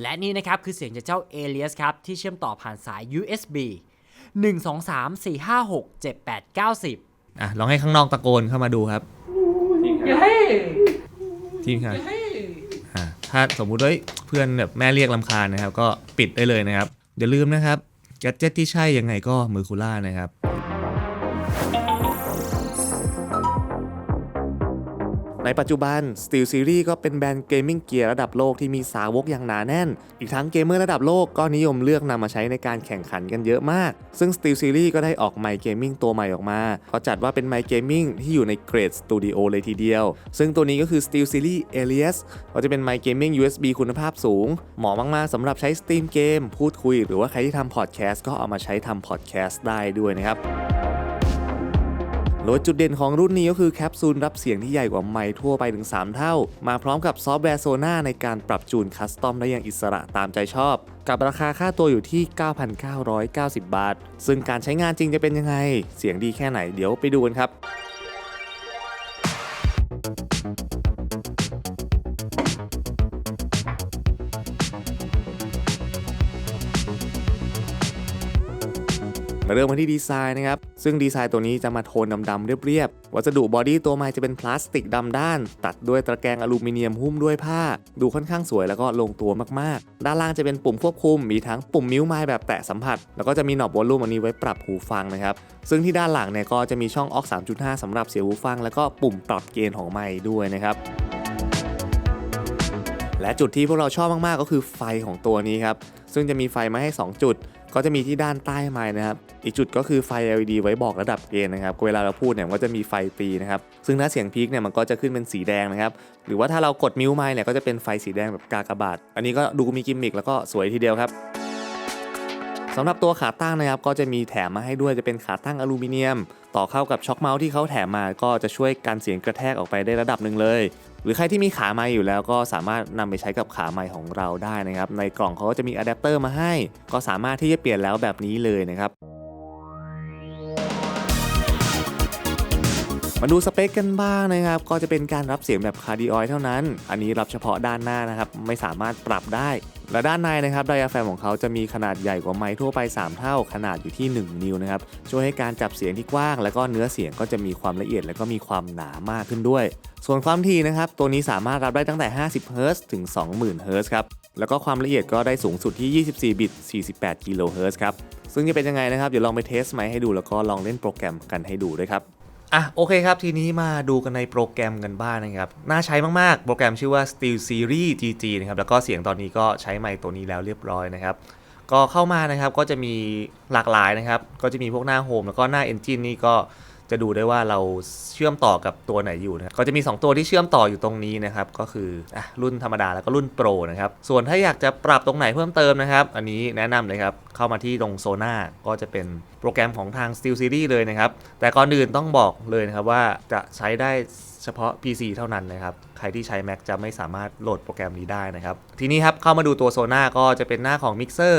และนี่นะครับคือเสียงจากเจ้า Alias ครับที่เชื่อมต่อผ่านสาย USB 1 2 3 4 5 6 7 8 9 10 อะลองให้ข้างนอกตะโกนเข้ามาดูครับเย้ทีมครับอะถ้าสมมุติว่าเฮ้ยเพื่อนแบบแม่เรียกลำคาญนะครับ ก็ปิดได้เลยนะครับอย่าลืมนะครับแกดเจ็ตที่ใช่ยังไงก็มือคูล่านะครับ ในปัจจุบัน Steel Series ก็เป็นแบรนด์เกมมิ่งเกียร์ระดับโลกที่มีสาวกอย่างหนาแน่น อีกทั้งเกมเมอร์ระดับโลกก็นิยมเลือกนำมาใช้ในการแข่งขันกันเยอะมาก ซึ่ง Steel Series ก็ได้ออกไมค์เกมมิ่งตัวใหม่ออกมาเขาจัดว่าเป็นไมค์เกมมิ่งที่อยู่ในเกรดสตูดิโอเลยทีเดียว ซึ่งตัวนี้ก็คือ Steel Series Alias ก็จะเป็นไมค์เกมมิ่ง USB คุณภาพสูง เหมาะมากๆสำหรับใช้สตรีมเกม พูดคุย หรือว่าใครที่ทำพอดแคสต์ก็เอามาใช้ทำพอดแคสต์ได้ด้วยนะครับ โดยจุดเด่นของรุ่นนี้ก็คือแคปซูลรับเสียงที่ใหญ่กว่าไมค์ทั่วไปถึง 3 เท่า มาพร้อมกับซอฟต์แวร์โซน่าในการปรับจูนคัสตอมได้อย่างอิสระตามใจชอบ กับราคาค่าตัวอยู่ที่ 9,990 บาท ซึ่งการใช้งานจริงจะเป็นยังไง เสียงดีแค่ไหนเดี๋ยวไปดูกันครับ มาเริ่มกันที่ดีไซน์นะครับ ซึ่งดีไซน์ตัวนี้จะมาโทนดำๆเรียบๆ วัสดุบอดี้ตัวไม้จะเป็นพลาสติกดำด้าน ตัดด้วยตะแกรงอลูมิเนียมหุ้มด้วยผ้า ดูค่อนข้างสวยแล้วก็ลงตัวมากๆ ด้านล่างจะเป็นปุ่มควบคุม มีทั้งปุ่มมิ้วไม้แบบแตะสัมผัส แล้วก็จะมีหนอบวอลลุ่มอันนี้ไว้ปรับหูฟังนะครับ ซึ่งที่ด้านหลังเนี่ยก็จะมีช่องออก 3.5สำหรับเสียงหูฟัง แล้วก็ปุ่มปรับเกณฑ์ของไมค์ด้วยนะครับและจุดที่พวกเราชอบมากๆ ก็คือไฟของตัวนี้ครับ ซึ่งจะมีไฟมาให้ 2 จุด ก็จะมีที่ด้านใต้ไม้นะครับ อีกจุดก็คือไฟ LED ไว้บอกระดับเกณฑ์นะครับ เวลาเราพูดเนี่ยมันก็จะมีไฟตีนะครับ ซึ่งถ้าเสียงพีคเนี่ยมันก็จะขึ้นเป็นสีแดงนะครับ หรือว่าถ้าเรากดมิวไม้เนี่ยก็จะเป็นไฟสีแดงแบบกากบาท อันนี้ก็ดูมีกิมมิคแล้วก็สวยทีเดียวครับสำหรับตัวขาตั้งนะครับก็จะมีแถมมาให้ด้วยจะเป็นขาตั้งอลูมิเนียม ต่อเข้ากับช็อคเมาส์ที่เขาแถมมาก็จะช่วยกันเสียงกระแทกออกไปได้ระดับหนึ่งเลย หรือใครที่มีขาไม้อยู่แล้วก็สามารถนำไปใช้กับขาไม้ของเราได้นะครับ ในกล่องเขาก็จะมีอะแดปเตอร์มาให้ ก็สามารถที่จะเปลี่ยนแล้วแบบนี้เลยนะครับ มาดูสเปคกันบ้างนะครับ ก็จะเป็นการรับเสียงแบบคาร์ดิออยเท่านั้น อันนี้รับเฉพาะด้านหน้านะครับ ไม่สามารถปรับได้ และด้านในนะครับไดอะแฟมของเขาจะมีขนาดใหญ่กว่าไมค์ทั่วไป 3 เท่า ขนาดอยู่ที่ 1 นิ้วนะครับ ช่วยให้การจับเสียงที่กว้าง แล้วก็เนื้อเสียงก็จะมีความละเอียด และก็มีความหนามากขึ้นด้วย ส่วนความถี่นะครับ ตัวนี้สามารถรับได้ตั้งแต่ 50เฮิรตซ์ถึง 20,000เฮิรตซ์ครับ แล้วก็ความละเอียดก็ได้สูงสุดที่ 24 บิต 48 กิโลเฮิรตซ์ครับ ซึ่งจะเป็นยังไงนะครับ เดี๋ยวลองไปเทสไมค์ให้ดูแล้วก็ลองเล่นโปรแกรมกันให้ดูด้วยครับ อะโอเคครับ ทีนี้มาดูกันในโปรแกรมกันบ้างนะครับ น่าใช้มาก ๆ โปรแกรมชื่อว่า Steel Series GG นะครับ แล้วก็เสียงตอนนี้ก็ใช้ไมค์ตัวนี้แล้วเรียบร้อยนะครับ ก็เข้ามานะครับก็จะมีหลากหลายนะครับ ก็จะมีพวกหน้าโฮมแล้วก็หน้า Engine นี่ก็ จะดูได้ว่าเราเชื่อมต่อกับตัวไหนอยู่นะครับก็จะมี 2 ตัวที่เชื่อมต่ออยู่ตรงนี้นะครับ ก็คืออรุ่นธรรมดาแล้วก็รุ่นโปรนะครับ ส่วนถ้าอยากจะปรับตรงไหนเพิ่มเติมนะครับ อันนี้แนะนำเลยครับ เข้ามาที่ตรงโซน่าก็จะเป็นโปรแกรมของทาง Steel Series เลยนะครับ แต่ก่อนอื่นต้องบอกเลยนะครับว่าจะใช้ได้เฉพาะ PC เท่านั้นนะครับ ใครที่ใช้ Mac จะไม่สามารถโหลดโปรแกรมนี้ได้นะครับ ทีนี้ครับเข้ามาดูตัวโซน่าก็จะเป็นหน้าของ Mixer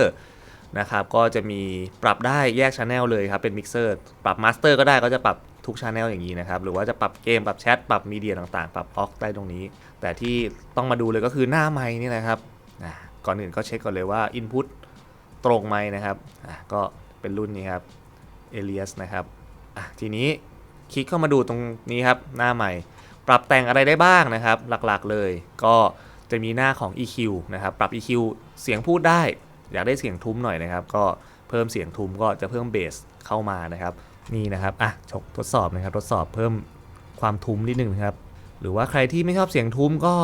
นะครับก็จะมีปรับได้แยกช anel เลยครับ เป็นมิกเซอร์ปรับมาสเตอร์ก็ได้ก็จะปรับทุกช anel อย่างนี้นะครับ หรือว่าจะปรับเกม ปรับแชท ปรับมีเดียต่างๆ ปรับออกได้ตรงนี้ แต่ที่ต้องมาดูเลยก็คือหน้าไม้นี่นะครับก่อนอื่นก็เช็คก่อนเลยว่า Input ตรงไหมนะครับก็เป็นรุ่นนี้ครับ Alias นะครับทีนี้คลิกเข้ามาดูตรงนี้ครับ หน้าใหม่ ปรับแต่งอะไรได้บ้างนะครับ หลักๆเลย ก็จะมีหน้าของ EQ นะครับ ปรับ EQ เสียงพูดได้ อยากได้เสียงทุ้มหน่อยนะครับ ก็เพิ่มเสียงทุ้มก็จะเพิ่มเบสเข้ามานะครับ นี่นะครับอะชกทดสอบนะครับ ทดสอบเพิ่มความทุ้มนิดนึงนะครับ หรือว่าใครที่ไม่ชอบเสียงทุ้มก็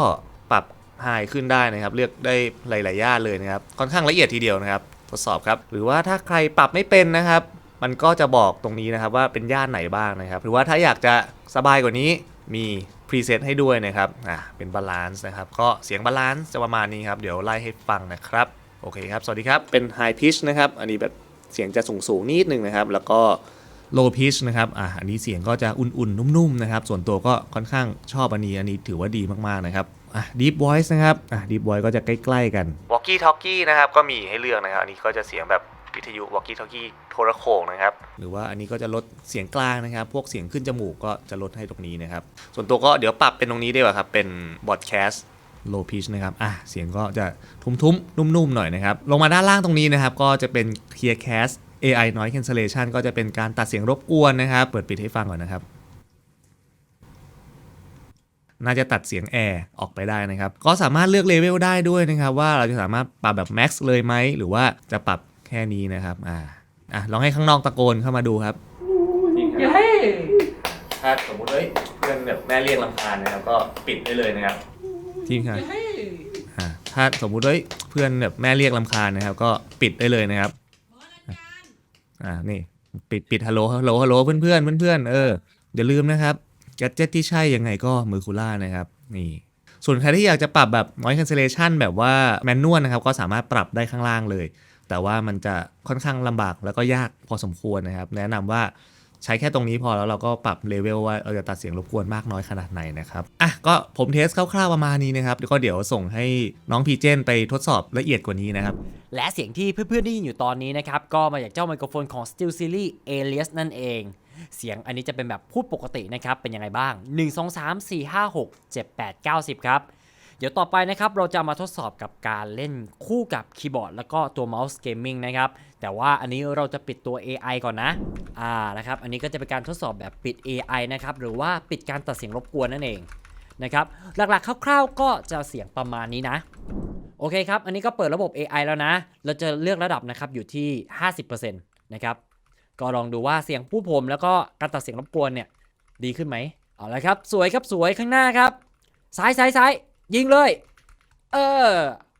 ปรับไฮขึ้นได้นะครับ เลือกได้หลายๆย่านเลยนะครับ ค่อนข้างละเอียดทีเดียวนะครับ ทดสอบครับ หรือว่าถ้าใครปรับไม่เป็นนะครับ มันก็จะบอกตรงนี้นะครับว่าเป็นย่านไหนบ้างนะครับ หรือว่าถ้าอยากจะสบายกว่านี้มีพรีเซตให้ด้วยนะครับ อะเป็นบาลานซ์นะครับ ก็เสียงบาลานซ์จะประมาณนี้ครับ เดี๋ยวไล่ให้ฟังนะครับ โอเคครับ สวัสดีครับ เป็น High Pitch นะครับ อันนี้แบบเสียงจะสูงสูงๆนิดนึงนะครับ แล้วก็ Low Pitch นะครับ อะอันนี้เสียงก็จะอุ่นๆ นุ่มๆ นะครับ ส่วนตัวก็ค่อนข้างชอบอันนี้ อันนี้ถือว่าดีมากๆ นะครับ อะ Deep Voice นะครับ อะ Deep Voice ก็จะใกล้ๆ กัน Walkie Talkie นะครับ ก็มีให้เลือกนะครับ อันนี้ก็จะเสียงแบบวิทยุ Walkie Talkie โทรโขงนะครับ หรือว่าอันนี้ก็จะลดเสียงกลางนะครับ พวกเสียงขึ้นจมูกก็จะลดให้ตรงนี้นะครับ ส่วนตัวก็เดี๋ยวปรับเป็นตรงนี้ดีกว่าครับ เป็น Broadcast low pitch นะครับ อะ เสียงก็จะทุ้มๆ นุ่มๆ หน่อยนะครับ ลงมาด้านล่างตรงนี้นะครับ ก็จะเป็น Clearcast AI Noise Cancellation ก็จะเป็นการตัดเสียงรบกวนนะครับ เปิดปิดให้ฟังก่อนนะครับ น่าจะตัดเสียงแอร์ออกไปได้นะครับ ก็สามารถเลือกเลเวลได้ด้วยนะครับ ว่าเราจะสามารถปรับแบบ max เลยไหม หรือว่าจะปรับแค่นี้นะครับ อ่า อะ ลองให้ข้างนอกตะโกนเข้ามาดูครับถ้าสมมติเฮ้ยเพื่อนแบบแม่เรียกลำคาญนะครับ ก็ปิดได้เลยนะครับ ทีมครับอ่าถ้าสมมุติเฮ้ยเพื่อนแบบแม่เรียกลำคาญนะครับ ก็ปิดได้เลยนะครับอ่านี่ปิดปิดฮัลโหลฮัลโหลฮัลโหลเพื่อนเพื่อนเพื่อนเพื่อนเอออย่าลืมนะครับแกจ e t ที่ใช่ยังไงก็มือคูล่านะครับ นี่ ส่วนใครที่อยากจะปรับแบบ noise cancellation แบบว่าแมนนวลนะครับ ก็สามารถปรับได้ข้างล่างเลย แต่ว่ามันจะค่อนข้างลำบากแล้วก็ยากพอสมควรนะครับ แนะนำว่า ใช้แค่ตรงนี้พอแล้วเราก็ปรับเลเวลว่าเราจะตัดเสียงรบกวนมากน้อยขนาดไหนนะครับอะก็ผมเทสคร่าวๆประมาณนี้นะครับแล้วก็เดี๋ยวส่งให้น้องพีเจนไปทดสอบละเอียดกว่านี้นะครับและเสียงที่เพื่อนๆได้ยินอยู่ตอนนี้นะครับก็มาจากเจ้าไมโครโฟนของ Steel Series Alias นั่นเองเสียงอันนี้จะเป็นแบบพูดปกตินะครับ เป็นยังไงบ้าง 1 2 3 4 5 6 7 8 9 10 ครับ เดี๋ยวต่อไปนะครับเราจะมาทดสอบกับการเล่นคู่กับคีย์บอร์ดแล้วก็ตัวเมาส์เกมมิ่งนะครับแต่ว่าอันนี้เราจะปิดตัว AI ก่อนนะอ่านะครับอันนี้ก็จะเป็นการทดสอบแบบปิด AI นะครับหรือว่าปิดการตัดเสียงรบกวนนั่นเองนะครับหลักๆคร่าวๆ ก็จะเสียงประมาณนี้นะโอเคครับ อันนี้ก็เปิดระบบ AI แล้วนะ เราจะเลือกระดับนะครับอยู่ที่ 50%นะครับ ก็ลองดูว่าเสียงผู้ผมแล้วก็การตัดเสียงรบกวนเนี่ย ดีขึ้นไหม เอาละครับ สวยครับสวยข้างหน้าครับ ซ้ายซ้ายซ้าย ยิงเลย เออ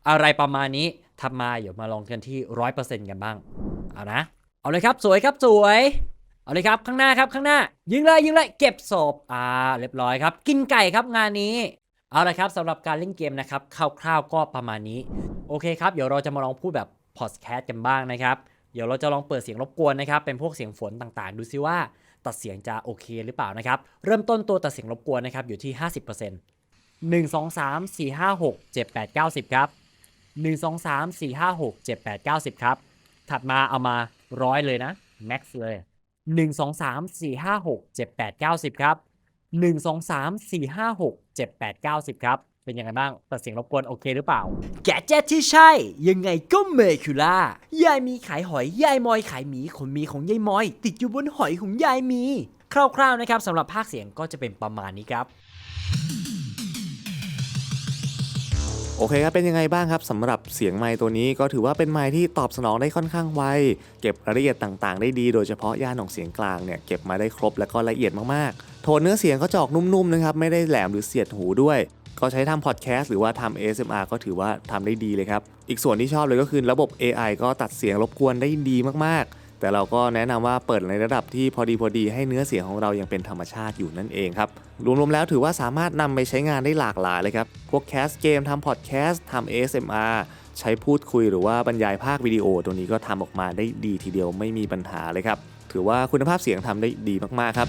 อะไรประมาณนี้ทำมาเดี๋ยวมาลองกันที่100%กันบ้าง เอานะ เอาเลยครับสวยครับสวย เอาเลยครับข้างหน้าครับข้างหน้า ยิงเลยยิงเลยเก็บศพอ่าเรียบร้อยครับ กินไก่ครับงานนี้เอาละครับสำหรับการเล่นเกมนะครับคร่าวๆก็ประมาณนี้ โอเคครับเดี๋ยวเราจะมาลองพูดแบบพอดแคสต์กันบ้างนะครับเดี๋ยวเราจะลองเปิดเสียงรบกวนนะครับ เป็นพวกเสียงฝนต่างๆ ดูซิว่าตัดเสียงจะโอเคหรือเปล่านะครับ เริ่มต้นตัวตัดเสียงรบกวนนะครับอยู่ที่ 50% 1 2 3 4 5 6 7 8 9 10 ครับ 1 2 3 4 5 6 7 8 9 10 ครับ ถัดมาเอามาร้อยเลยนะแม็กซ์เลย 1 2 3 4 5 6 7 8 9 10 ครับ 1 2 3 4 5 6 7 8 9 10 ครับ เป็นยังไงบ้างตัดเสียงรบกวนโอเคหรือเปล่า แกเจ็ตที่ใช่ ยังไงก็เมคิล่ายายมีขายหอย ยายมอยขายหมีขนหมีของยายมอย ติดอยู่บนหอยของยายมี คร่าวๆนะครับสำหรับภาคเสียงก็จะเป็นประมาณนี้ครับ โอเคครับ เป็นยังไงบ้างครับสำหรับเสียงไมค์ตัวนี้ก็ถือว่าเป็นไมค์ที่ตอบสนองได้ค่อนข้างไว เก็บรายละเอียดต่างๆ ได้ดี โดยเฉพาะย่านของเสียงกลางเนี่ยเก็บมาได้ครบและก็ละเอียดมากๆ โทนเนื้อเสียงก็จะออกนุ่มๆนะครับไม่ได้แหลมหรือเสียดหูด้วย ก็ใช้ทำพอดแคสต์หรือว่าทำ ASMR ก็ถือว่าทำได้ดีเลยครับ อีกส่วนที่ชอบเลยก็คือระบบ AI ก็ตัดเสียงรบกวนได้ดีมากๆ แต่เราก็แนะนำว่าเปิดในระดับที่พอดีพอดีให้เนื้อเสียงของเรายังเป็นธรรมชาติอยู่นั่นเองครับ รวมๆแล้วถือว่าสามารถนำไปใช้งานได้หลากหลายเลยครับ พวกแคสเกมทำพอดแคสต์ทำ ASMR ใช้พูดคุยหรือว่าบรรยายภาควิดีโอ ตัวนี้ก็ทำออกมาได้ดีทีเดียวไม่มีปัญหาเลยครับ ถือว่าคุณภาพเสียงทำได้ดีมากๆครับ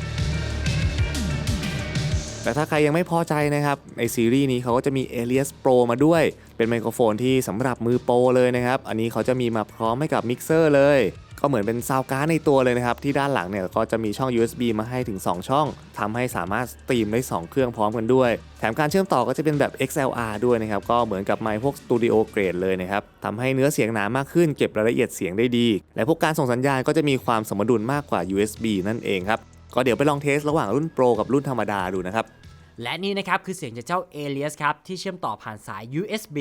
แต่ถ้าใครยังไม่พอใจนะครับในซีรีส์นี้เขาก็จะมี Alias Pro มาด้วย เป็นไมโครโฟนที่สำหรับมือโปรเลยนะครับ อันนี้เขาจะมีมาพร้อมให้กับมิกเซอร์เลย ก็เหมือนเป็นซาวการ์ดในตัวเลยนะครับ ที่ด้านหลังเนี่ยก็จะมีช่อง USB มาให้ถึง 2 ช่องทำให้สามารถสตรีมได้ 2 เครื่องพร้อมกันด้วย แถมการเชื่อมต่อก็จะเป็นแบบ XLR ด้วยนะครับ ก็เหมือนกับไมค์พวกสตูดิโอเกรดเลยนะครับทำให้เนื้อเสียงหนามากขึ้นเก็บรายละเอียดเสียงได้ดี และพวกการส่งสัญญาณก็จะมีความสมดุลมากกว่า USB นั่นเองครับก็เดี๋ยวไปลองเทสระหว่างรุ่นโปรกับรุ่นธรรมดาดูนะครับและนี่นะครับคือเสียงจากเจ้า Alias ครับที่เชื่อมต่อผ่านสาย USB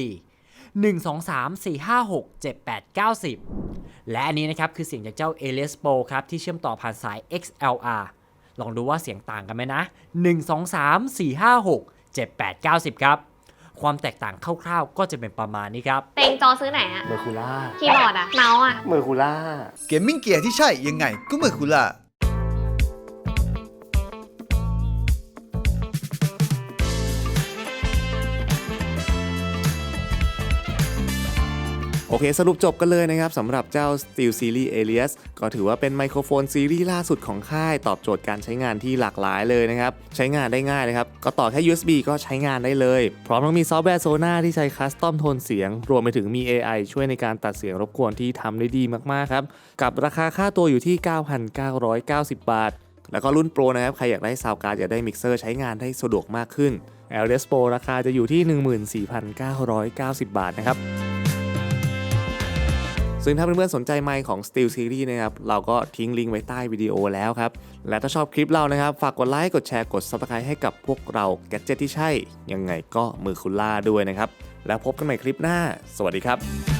1 2 3 4 5 6 7 8 9 10 และอันนี้นะครับคือเสียงจากเจ้า Alias Pro ครับที่เชื่อมต่อผ่านสาย XLR ลองดูว่าเสียงต่างกันไหมนะ 1 2 3 4 5 6 7 8 9 10 ครับ ความแตกต่างคร่าวๆ ก็จะเป็นประมาณนี้ครับ เต็งจอซื้อไหนอะเมอร์คูล่าคีย์บอร์ดอะเมาส์อะเมอร์คูล่าเกมมิ่งเกียร์ที่ใช่ยังไงก็เมื่อคุณล่ะ อเคสรุปจบกันเลยนะครับสำหรับเจ้า Steel Series Alias ก็ถือว่าเป็นไมโครโฟนซีรีส์ล่าสุดของค่ายตอบโจทย์การใช้งานที่หลากหลายเลยนะครับ ใช้งานได้ง่ายนะครับ ก็ต่อแค่ USB ก็ใช้งานได้เลย พร้อมทั้งมีซอฟต์แวร์โซน่าที่ใช้คัสตอมโทนเสียง รวมไปถึงมี AI ช่วยในการตัดเสียงรบกวนที่ทำได้ดีมากๆครับกับราคาค่าตัวอยู่ที่ 9,990 บาท แล้วก็รุ่นโปรนะครับ ใครอยากได้ซาวการ์ดอยากได้มิกเซอร์ใช้งานได้สะดวกมากขึ้น l d s Pro ราคาจะอยู่ที่ 14,990 บาทนะครับ ซึ่งถ้าเพื่อนๆสนใจไมค์ของ Steel Series นะครับเราก็ทิ้งลิงก์ไว้ใต้วิดีโอแล้วครับ และถ้าชอบคลิปเรานะครับ ฝากกดไลค์กดแชร์กด Subscribe ให้กับพวกเราแก d เจ็ตที่ใช่ ยังไงก็มือคุณล่าด้วยนะครับ แล้วพบกันใหม่คลิปหน้า สวัสดีครับ